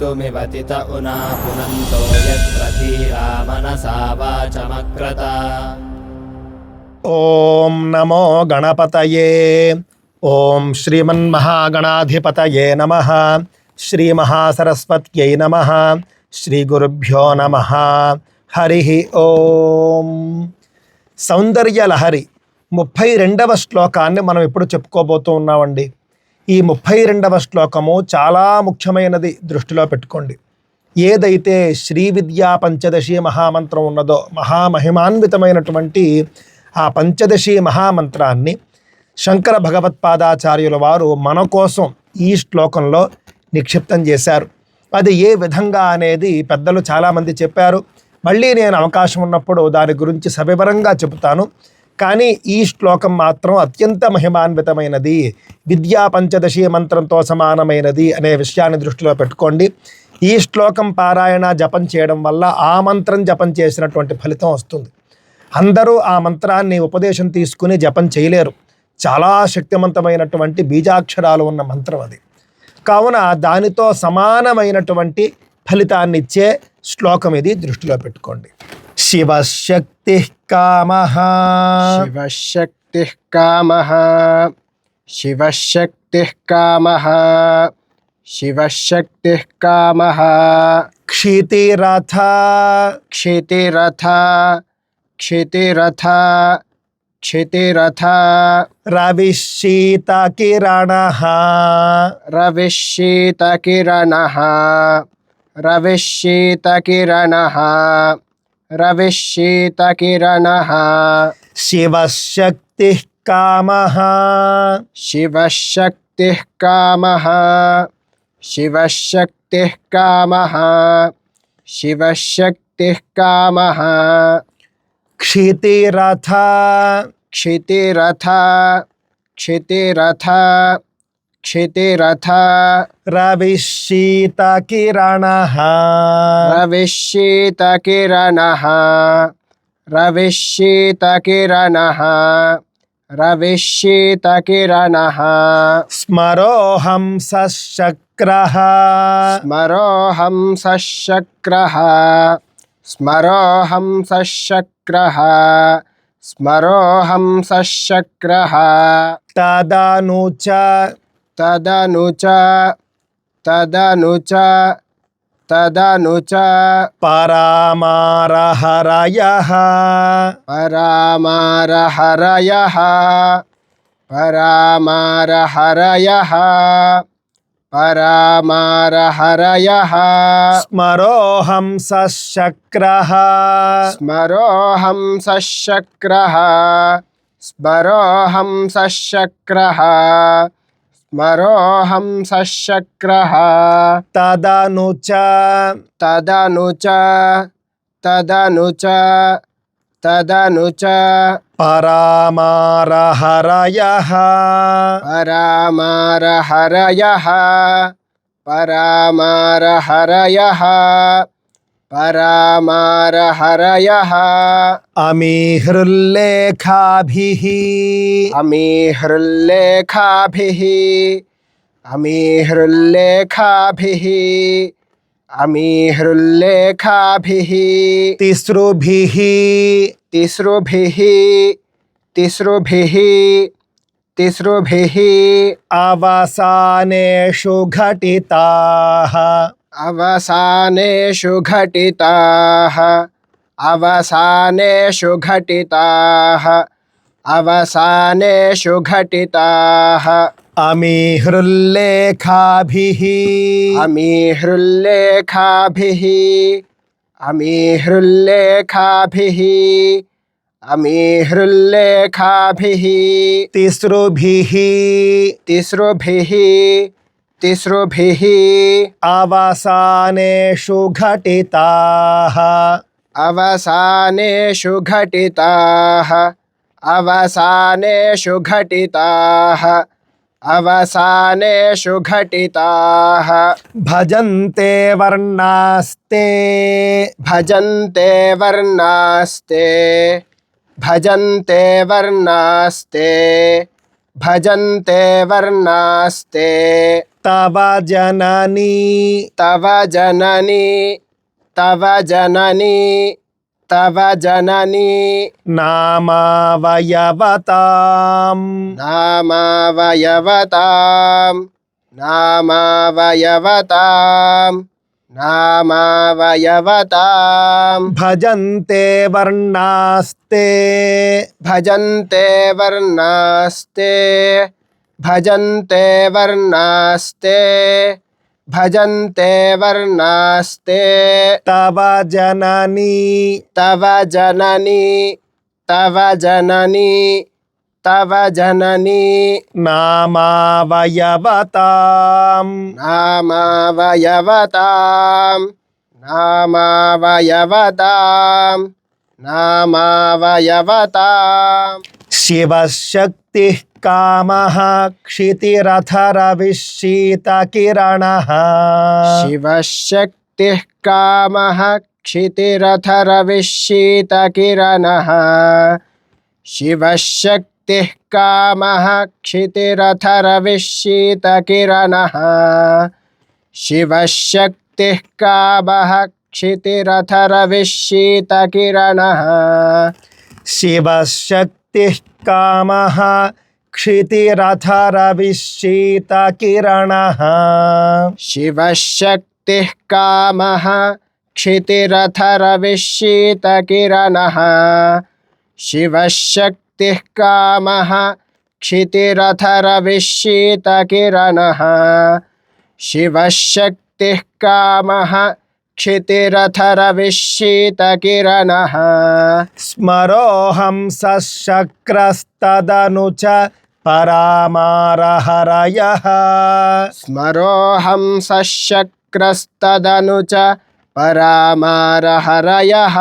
कर्तुमिवतित उना पुनन्तो यत्र धीरा मनसा वाचमक्रत ఓం నమో గణపతయే ఓం శ్రీమన్మహాగణాధిపతయే నమ శ్రీ మహాసరస్వత్యై నమ శ్రీ గురుభ్యో నమ హరి ఓం సౌందర్య లహరి ముప్పై రెండవ శ్లోకాన్ని మనం ఇప్పుడు చెప్పుకోబోతూ ఉన్నామండి ఈ ముప్పై రెండవ శ్లోకము చాలా ముఖ్యమైనది దృష్టిలో పెట్టుకోండి. ఏదైతే శ్రీ విద్యా పంచదశి మహామంత్రం ఉన్నదో మహామహిమాన్వితమైనటువంటి ఆ పంచదశి మహామంత్రాన్ని శంకర భగవత్పాదాచార్యుల వారు మన కోసం ఈ శ్లోకంలో నిక్షిప్తం చేశారు. అది ఏ విధంగా అనేది పెద్దలు చాలామంది చెప్పారు. మళ్ళీ నేను అవకాశం ఉన్నప్పుడు దాని గురించి సవివరంగా చెబుతాను. కానీ ఈ శ్లోకం మాత్రం అత్యంత మహిమాన్వితమైనది. విద్యా పంచదశి మంత్రంతో సమానమైనది అనే విషయాన్ని దృష్టిలో పెట్టుకోండి. ఈ శ్లోకం పారాయణ జపం చేయడం వల్ల ఆ మంత్రం జపం చేసినటువంటి ఫలితం వస్తుంది. అందరూ ఆ మంత్రాన్ని ఉపదేశం తీసుకుని జపం చేయలేరు. చాలా శక్తివంతమైనటువంటి బీజాక్షరాలు ఉన్న మంత్రం అది. కావున దానితో సమానమైనటువంటి ఫలితాన్నిచ్చే శ్లోకం ఇది దృష్టిలో పెట్టుకోండి. శివశక్తి शक्ति काम। शिवशक्ति काम। शिवशक्ति काम। शिवशक्ति काम। क्षितिरथ। क्षितिरथ। क्षितिरथ। क्षितिरथ। रविशीतकिरणः। रविशीतकिरणः। रविशीतकिरणः। रविशीत किरण शिव शक्ति काम। शिव शक्ति काम। शिव शक्ति काम। शिव शक्ति काम। क्षितिरथ। क्षितिरथ। क्षितिरथ। क्षितिरथ रविशीतकिरणः रविशीतकिरणः रविशीतकिरणः रविशीतकिरणः स्मरोऽहं सशक्रः। सशक्र सशक्रः। स्मरोऽहं सशक्र। स्मरोऽहं सशक्रः। तदनु च తదను చ తదను చ తదను చ పరామారహరయ. పరామారహరయ పరామారహరయ పరామారహరయ. స్మరోహం సశక్ర స్మరోహం సశక్ర స్మరోహం సశక్ర मरोऽहंसशक्रः तदनु च तदनु च तदनु च तदनु च परामारहरयः। परामारहरयः। परामारहरयः। परामारहरयः। अमीहृल्लेखाभिः। अमीहृल्लेखाभिः। अमीहृल्लेखाभिः। अमीहृल्लेखाभिः। तिस्रुभिः तिस्रुभिः तिस्रुभिः तिस्रुभिः आवासानेषु घटिताः। अवसानेषु घटिताः। अवसानेषु घटिताः। अवसानेषु घटिताः। अमी हृल्लेखाभिः अमी हृल्लेखाभिः अमी हृल्लेखाभिः अमी हृल्लेखाभिः तिसृभिः। तिसृभिः। तिसृभिः अवसानेषु घटिताः। अवसानेषु घटिताः। अवसानेषु घटिताः। अवसानेषु घटिताः। भजन्ते वर्णास्ते। भजन्ते वर्णास्ते। भजन्ते वर्णास्ते। भजन्ते वर्णास्ते। तव जननी। तव जननी तव जननी तव जननी। नामावयवतां नामावयवतां नामावयवतां भजन्ते वर्णास्ते। भजन्ते वर्णास्ते भजन्ते वर्णास्ते भजन्ते वर्णास्ते। तव जननी। तव जननी तव जननी तव जननी। नामावयवताम्। नामावयवतां नामावयवतां नामावयवतां शिवशक्तिः कामः क्षितिरथरविशीतकिरणः शिवशक्तिः कामः क्षितिरथरविशीतकिरणः शिवशक्तिः कामः क्षितिरथरविशीतकिरणः शिवशक्तिः कामः क्षितिरथरविशीतकिरणः शिवशक्तिः कामः क्षितिरथरविश्चितकिरणः शिवः शक्तिः कामः क्षितिरथरविश्चितकिरणः शिवः शक्तिः कामः क्षितिरथरविश्चितकिरणः शिवः शक्तिः कामः क्षितिरथरविश्चितकिरणः स्मरोऽहं सशक्रस्तदनु च परामारहरयः। स्मरोऽहं सशक्रस्तदनु च परामारहरयः।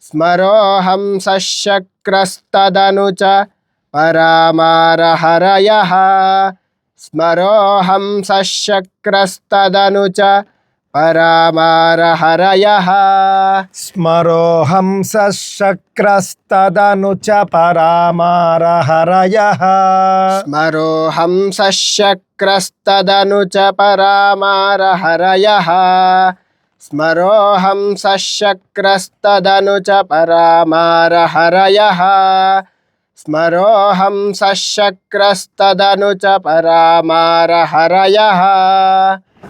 स्मरोऽहं सशक्रस्तदनु च परामारहरयः। स्मरोऽहं सशक्रस्तदनु च పరమరహరయః. స్మరోహంసక్రస్తదను చ పరామారహరయః. స్మరోహంసక్రస్తదను చ పరామారహరయః. స్మరోహంసక్రస్తదను చ పరామారహరయః. స్మరోహంసక్రస్తదను చ పరామారహరయః.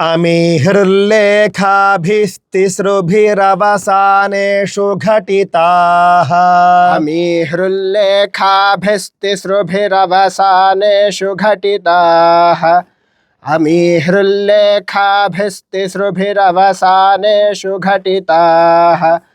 अमीहृल्लेखाभिस्तिसृभिरवसानेषु घटिताः। अमीहृल्लेखाभिस्तिसृभिरवसानेषु घटिताः। अमीहृल्लेखाभिस्तिसृभिरवसानेषु घटिताः।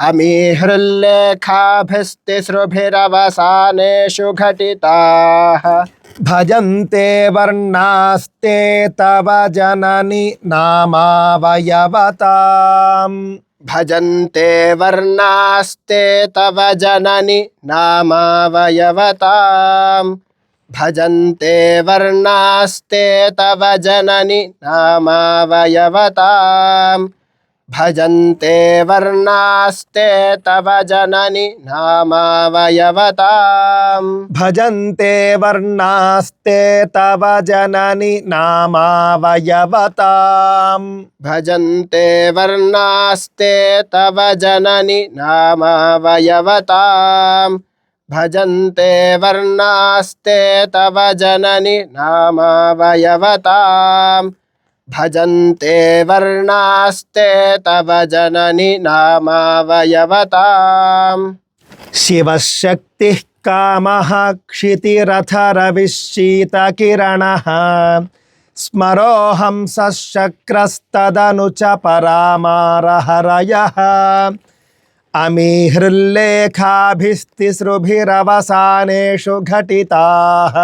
घटिताः अमीहृल्लेखाभिस्तिसृभिरवसानेषु घटिताः। भजन्ते वर्णास्ते तव जननि नामावयवताम्। भजन्ते वर्णास्ते तव जननि नामावयवताम्। भजन्ते वर्णास्ते तव जननि नामावयवताम्। భజంతే వర్ణాస్తే తవ జనని నామావయవతా. భజంతే వర్ణాస్తే తవ జనని నామావయవతా. భజంతే వర్ణాస్తే తవ జనని నామావయవతా. భజంతే వర్ణాస్తే తవ జనని నామావయవతాం. भजन्ते वर्णास्ते तव जननि नामावयवताम्। शिवशक्तिः कामः क्षितिरथरविशीतकिरणः स्मरोऽहं सशक्रस्तदनु च परामारहरयः अमीहृल्लेखाभिस्तिसृभिरवसानेषु घटिताः।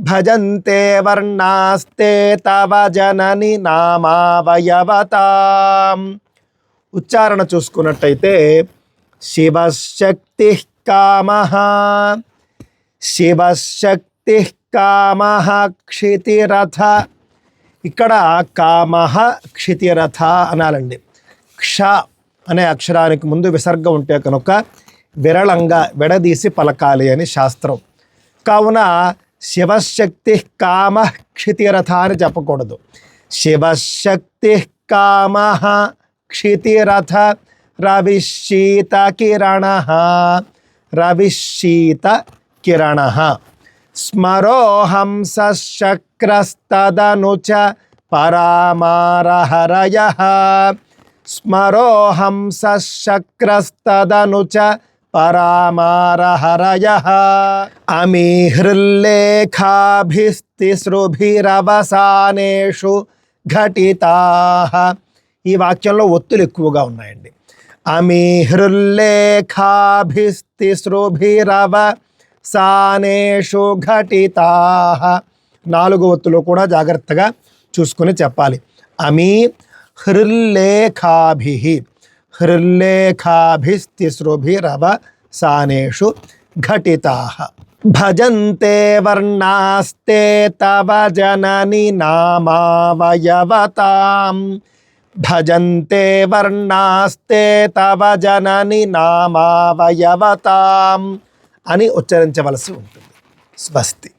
భజంతే వర్ణాస్తే తవ జనని నామావయవతాం. ఉచ్చారణ చూసుకున్నట్టయితే శివశక్తి కామ శివశక్తి కామ క్షితిరథ. ఇక్కడ కామ క్షితిరథ అనాలండి. క్ష అనే అక్షరానికి ముందు విసర్గ ఉంటే కనుక విరళంగా విడదీసి పలకాలి అని శాస్త్రం. కావున శివశక్తి కామ క్షితిరథ అని చెప్పకూడదు శివశక్తి కామ క్షితిరథ రవిశీత కిరణ రవిశీత కిరణ స్మరోహంస శక్రస్తదను చ పరామారహరయ స్మరోహంస పరామారహరయ అమీ పరామారహరయ ఘటితా. ఈ వాక్యంలో ఒత్తులు ఎక్కువగా ఉన్నాయండి. అమీహృల్లేఖాభిస్తిసృభిరవ సానేషు ఘటితా. నాలుగు ఒత్తులు కూడా జాగ్రత్తగా చూసుకుని చెప్పాలి. అమీ హృల్లేఖాభి హృల్లేఖాభిస్తిసృభిరవ సానేషు ఘటితా. భజంతే వర్ణాస్తే తవ జనని నామావయవతాం. భజంతే వర్ణాస్తే తవ జనని నామావయవతాం అని ఉచ్చరించవలసి ఉంటుంది. స్వస్తి.